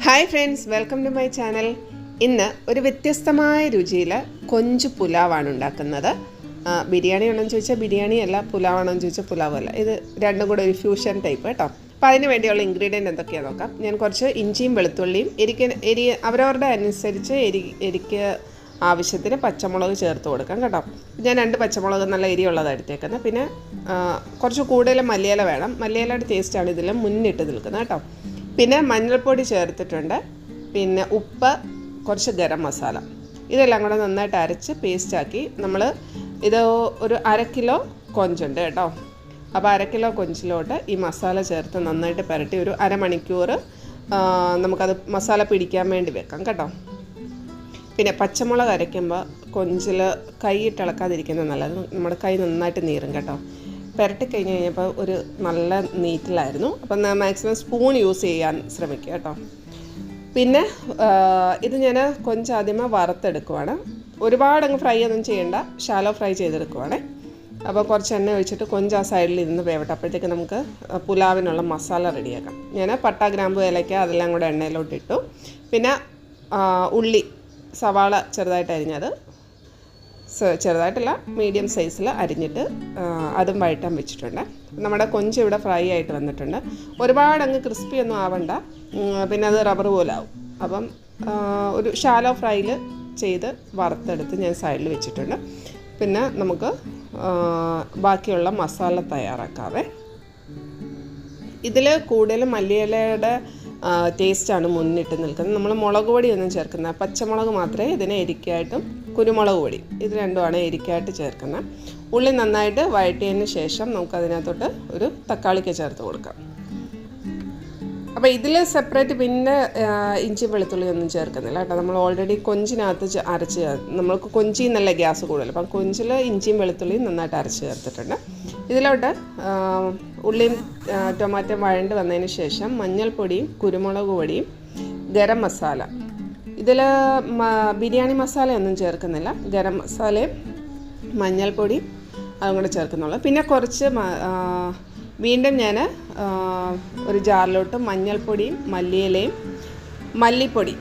Hi friends welcome to my channel ഇന്ന് ഒരു വ്യത്യസ്തമായ രുചിയിൽ കൊഞ്ച് പുലാവാണ് ഉണ്ടാക്കുന്നത്. ബിരിയാണി ആണോ എന്ന് ചോദിച്ചാൽ ബിരിയാണി അല്ല പുലാവാണോ എന്ന് ചോദിച്ചാൽ പുലാവ് അല്ല ഇത് രണ്ടും കൂടെ ഒരു ഫ്യൂഷൻ ടൈപ്പ് കേട്ടോ. അപ്പോൾ അതിന് വേണ്ടിയുള്ള ഇൻഗ്രീഡിയന്റ് എന്തൊക്കെയാണ് നോക്കാം. ഞാൻ കുറച്ച് ഇഞ്ചിയും വെളുത്തുള്ളിയും എരിക്ക എരി അവരവരുടെ അനുസരിച്ച് എരി എരിക്ക് ആവശ്യത്തിന് പച്ചമുളക് ചേർത്ത് കൊടുക്കാം കേട്ടോ. ഞാൻ രണ്ട് പച്ചമുളക് നല്ല എരിയുള്ളതാണ് എടുത്തേക്കുന്നത്. പിന്നെ കുറച്ച് കൂടുതൽ മല്ലിയില വേണം. മല്ലിയിലയുടെ ടേസ്റ്റാണ് ഇതിൽ മുന്നിട്ട് നിൽക്കുന്നത് കേട്ടോ. പിന്നെ മഞ്ഞൾപ്പൊടി ചേർത്തിട്ടുണ്ട്. പിന്നെ ഉപ്പ് കുറച്ച് ഗരം മസാല. ഇതെല്ലാം കൂടെ നന്നായിട്ട് അരച്ച് പേസ്റ്റാക്കി നമ്മൾ ഇത് ഒരു അര കിലോ കൊഞ്ചുണ്ട് കേട്ടോ. അപ്പോൾ അര കിലോ കൊഞ്ചിലോട്ട് ഈ മസാല ചേർത്ത് നന്നായിട്ട് പുരട്ടി ഒരു അരമണിക്കൂർ നമുക്കത് മസാല പിടിക്കാൻ വേണ്ടി വെക്കാം കേട്ടോ. പിന്നെ പച്ചമുളക് അരയ്ക്കുമ്പോൾ കൊഞ്ചിൽ കൈ ഇട്ടിളക്കാതിരിക്കുന്നത് നല്ലത്. നമ്മുടെ കൈ നന്നായിട്ട് നീറും കേട്ടോ. പുരട്ടി കഴിഞ്ഞ് കഴിഞ്ഞപ്പോൾ ഒരു നല്ല നീറ്റിലായിരുന്നു. അപ്പം മാക്സിമം സ്പൂൺ യൂസ് ചെയ്യാൻ ശ്രമിക്കുക കേട്ടോ. പിന്നെ ഇത് ഞാൻ കൊഞ്ചാദ്യമേ വറുത്തെടുക്കുവാണ്. ഒരുപാട് അങ്ങ് ഫ്രൈ ഒന്നും ചെയ്യേണ്ട ഷാലോ ഫ്രൈ ചെയ്തെടുക്കുവാണേ. അപ്പോൾ കുറച്ച് എണ്ണ ഒഴിച്ചിട്ട് കൊഞ്ച് ആ സൈഡിൽ ഇരുന്ന് വേവട്ടെ അപ്പോഴത്തേക്ക് നമുക്ക് പുലാവിനുള്ള മസാല റെഡിയാക്കാം ഞാൻ പട്ട ഗ്രാമ്പു ഏലക്ക അതെല്ലാം കൂടെ എണ്ണയിലോട്ട് ഇട്ടു. പിന്നെ ഉള്ളി സവാള ചെറുതായിട്ട് അരിഞ്ഞത്. ചെറുതായിട്ടല്ല മീഡിയം സൈസിൽ അരിഞ്ഞിട്ട് അതും വഴറ്റാൻ വെച്ചിട്ടുണ്ട്. നമ്മുടെ കൊഞ്ച് ഇവിടെ ഫ്രൈ ആയിട്ട് വന്നിട്ടുണ്ട്. ഒരുപാട് അങ്ങ് ക്രിസ്പി ഒന്നും ആവണ്ട. പിന്നെ അത് റബ്ബർ പോലെ ആവും. അപ്പം ഒരു ഷാലോ ഫ്രൈയിൽ ചെയ്ത് വറുത്തെടുത്ത് ഞാൻ സൈഡിൽ വെച്ചിട്ടുണ്ട്. പിന്നെ നമുക്ക് ബാക്കിയുള്ള മസാല തയ്യാറാക്കാവേ. ഇതിൽ കൂടുതൽ മല്ലിയിലയുടെ ടേസ്റ്റാണ് മുന്നിട്ട് നിൽക്കുന്നത്. നമ്മൾ മുളക് പൊടിയൊന്നും ചേർക്കുന്നത് പച്ചമുളക് മാത്രമേ ഇതിനെ എരിക്കായിട്ടും കുരുമുളക് പൊടി ഇത് രണ്ടുമാണ് എരിക്കായിട്ട് ചേർക്കുന്നത്. ഉള്ളി നന്നായിട്ട് വഴറ്റിയതിന് ശേഷം നമുക്ക് അതിനകത്തോട്ട് ഒരു തക്കാളിക്ക് ചേർത്ത് കൊടുക്കാം. അപ്പോൾ ഇതിൽ സെപ്പറേറ്റ് പിന്നെ ഇഞ്ചി വെളുത്തുള്ളി ഒന്നും ചേർക്കുന്നില്ല കേട്ടോ. നമ്മൾ ഓൾറെഡി കൊഞ്ചിനകത്ത് അരച്ച് നമ്മൾക്ക് കൊഞ്ചിന്നല്ല ഗ്യാസ് കൂടുതൽ. അപ്പം കൊഞ്ചിൽ ഇഞ്ചിയും വെളുത്തുള്ളിയും നന്നായിട്ട് അരച്ച് ചേർത്തിട്ടുണ്ട്. ഇതിലോട്ട് ഉള്ളിയും ടൊമാറ്റോയും ടൊമാറ്റോ വഴണ്ട് വന്നതിന് ശേഷം മഞ്ഞൾപ്പൊടിയും കുരുമുളക് പൊടിയും ഗരം മസാല. ഇതിൽ ബിരിയാണി മസാലയൊന്നും ചേർക്കുന്നില്ല. ഗരം മസാലയും മഞ്ഞൾപ്പൊടി അതും കൂടെ ചേർക്കുന്നുള്ളൂ. പിന്നെ കുറച്ച് വീണ്ടും ഞാൻ ഒരു ജാറിലോട്ട് മഞ്ഞൾപ്പൊടിയും മല്ലിയിലയും മല്ലിപ്പൊടി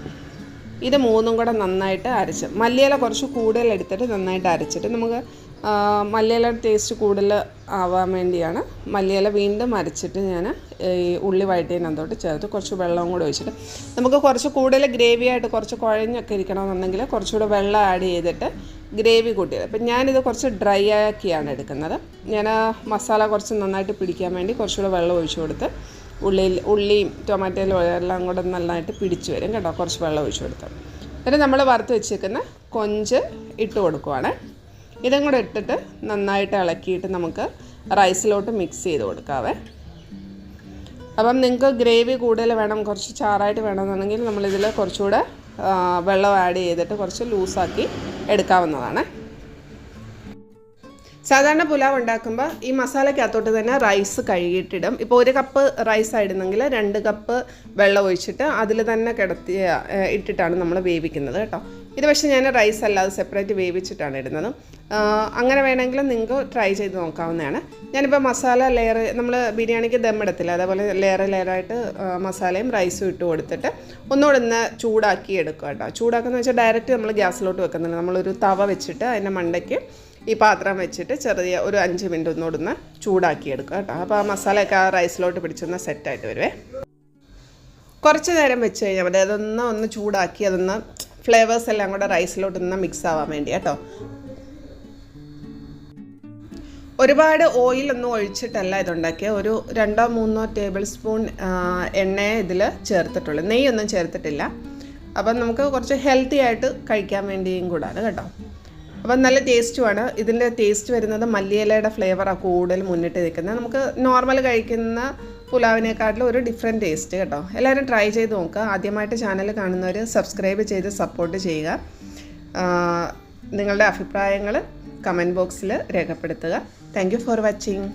ഇത് മൂന്നും കൂടെ നന്നായിട്ട് അരച്ച്. മല്ലിയില കുറച്ച് കൂടുതൽ എടുത്തിട്ട് നന്നായിട്ട് അരച്ചിട്ട് നമുക്ക് മല്ലിയില ടേസ്റ്റ് കൂടുതൽ ആവാൻ വേണ്ടിയാണ്. മല്ലിയില വീണ്ടും അരച്ചിട്ട് ഞാൻ ഈ ഉള്ളി വഴറ്റിയതിനകത്തോട്ട് ചേർത്ത് കുറച്ച് വെള്ളവും കൂടെ ഒഴിച്ചിട്ട് നമുക്ക് കുറച്ച് കൂടുതൽ ഗ്രേവി ആയിട്ട് കുറച്ച് കുഴഞ്ഞൊക്കെ ഇരിക്കണമെന്നുണ്ടെങ്കിൽ കുറച്ചുകൂടെ വെള്ളം ആഡ് ചെയ്തിട്ട് ഗ്രേവി കൂട്ടിയത്. അപ്പം ഞാനിത് കുറച്ച് ഡ്രൈ ആക്കിയാണ് എടുക്കുന്നത്. ഞാൻ മസാല കുറച്ച് നന്നായിട്ട് പിടിക്കാൻ വേണ്ടി കുറച്ചുകൂടെ വെള്ളം ഒഴിച്ചു കൊടുത്ത് ഉള്ളിയിൽ ഉള്ളിയും ടൊമാറ്റോയിലും എല്ലാം കൂടെ നന്നായിട്ട് പിടിച്ചു വരും കേട്ടോ. കുറച്ച് വെള്ളം ഒഴിച്ചു കൊടുത്ത്. പിന്നെ നമ്മൾ വറുത്ത് വെച്ചേക്കുന്ന കൊഞ്ച് ഇട്ട് കൊടുക്കുവാണ്. ഇതും കൂടെ ഇട്ടിട്ട് നന്നായിട്ട് ഇളക്കിയിട്ട് നമുക്ക് റൈസിലോട്ട് മിക്സ് ചെയ്ത് കൊടുക്കാവേ. അപ്പം നിങ്ങൾക്ക് ഗ്രേവി കൂടുതൽ വേണം കുറച്ച് ചാറായിട്ട് വേണമെന്നുണ്ടെങ്കിൽ നമ്മളിതിൽ കുറച്ചുകൂടെ വെള്ളം ആഡ് ചെയ്തിട്ട് കുറച്ച് ലൂസാക്കി എടുക്കാവുന്നതാണ്. സാധാരണ പുലാവ് ഉണ്ടാക്കുമ്പോൾ ഈ മസാലയ്ക്കകത്തോട്ട് തന്നെ റൈസ് കഴുകിയിട്ടിടും. ഇപ്പോൾ ഒരു കപ്പ് റൈസ് ആയിരുന്നെങ്കിൽ രണ്ട് കപ്പ് വെള്ളം ഒഴിച്ചിട്ട് അതിൽ തന്നെ കിടത്തി ഇട്ടിട്ടാണ് നമ്മൾ വേവിക്കുന്നത് കേട്ടോ. ഇത് പക്ഷേ ഞാൻ റൈസ് അല്ലാതെ സെപ്പറേറ്റ് വേവിച്ചിട്ടാണ് ഇടുന്നത്. അങ്ങനെ വേണമെങ്കിൽ നിങ്ങൾക്ക് ട്രൈ ചെയ്ത് നോക്കാവുന്നതാണ്. ഞാനിപ്പോൾ മസാല ലെയർ നമ്മൾ ബിരിയാണിക്ക് ദമ്മിടത്തില്ല അതേപോലെ ലെയർ ലെയറായിട്ട് മസാലയും റൈസും ഇട്ട് കൊടുത്തിട്ട് ഒന്നുകൂടെ ഒന്ന് ചൂടാക്കി എടുക്കുക കേട്ടോ. ചൂടാക്കുന്ന വെച്ചാൽ ഡയറക്റ്റ് നമ്മൾ ഗ്യാസിലോട്ട് വെക്കുന്നില്ല. നമ്മളൊരു തവ വെച്ചിട്ട് അതിന്റെ മണ്ടയ്ക്ക് ഈ പാത്രം വെച്ചിട്ട് ചെറിയ ഒരു അഞ്ച് മിനിറ്റ് ഒന്നുകൂടെ ചൂടാക്കിയെടുക്കുക കേട്ടോ. അപ്പോൾ ആ മസാലയൊക്കെ ആ റൈസിലോട്ട് പിടിച്ചൊന്ന് സെറ്റായിട്ട് വരുവേ. കുറച്ച് നേരം വെച്ച് കഴിഞ്ഞാൽ മതി. അതൊന്ന് ഒന്ന് ചൂടാക്കി അതൊന്ന് ഫ്ലേവേഴ്സ് എല്ലാം കൂടെ റൈസിലോട്ടൊന്ന് മിക്സ് ആവാൻ വേണ്ടി കേട്ടോ. ഒരുപാട് ഓയിലൊന്നും ഒഴിച്ചിട്ടല്ല ഇതുണ്ടാക്കിയ. ഒരു രണ്ടോ മൂന്നോ ടേബിൾ സ്പൂൺ എണ്ണയെ ഇതിൽ ചേർത്തിട്ടുള്ളൂ. നെയ്യൊന്നും ചേർത്തിട്ടില്ല. അപ്പം നമുക്ക് കുറച്ച് ഹെൽത്തി ആയിട്ട് കഴിക്കാൻ വേണ്ടിയും കൂടാണ് കേട്ടോ. അപ്പം നല്ല ടേസ്റ്റുമാണ്. ഇതിന്റെ ടേസ്റ്റ് വരുന്നത് മല്ലിയിലയുടെ ഫ്ലേവറാണ് കൂടുതൽ മുന്നിട്ട് നിൽക്കുന്നത്. നമുക്ക് നോർമൽ കഴിക്കുന്ന പുലാവിനെക്കാട്ടിലും ഒരു ഡിഫറെന്റ് ടേസ്റ്റ് കേട്ടോ. എല്ലാവരും ട്രൈ ചെയ്ത് നോക്കുക. ആദ്യമായിട്ട് ചാനൽ കാണുന്നവർ സബ്സ്ക്രൈബ് ചെയ്ത് സപ്പോർട്ട് ചെയ്യുക. നിങ്ങളുടെ അഭിപ്രായങ്ങൾ കമന്റ് ബോക്സിൽ രേഖപ്പെടുത്തുക. Thank for watching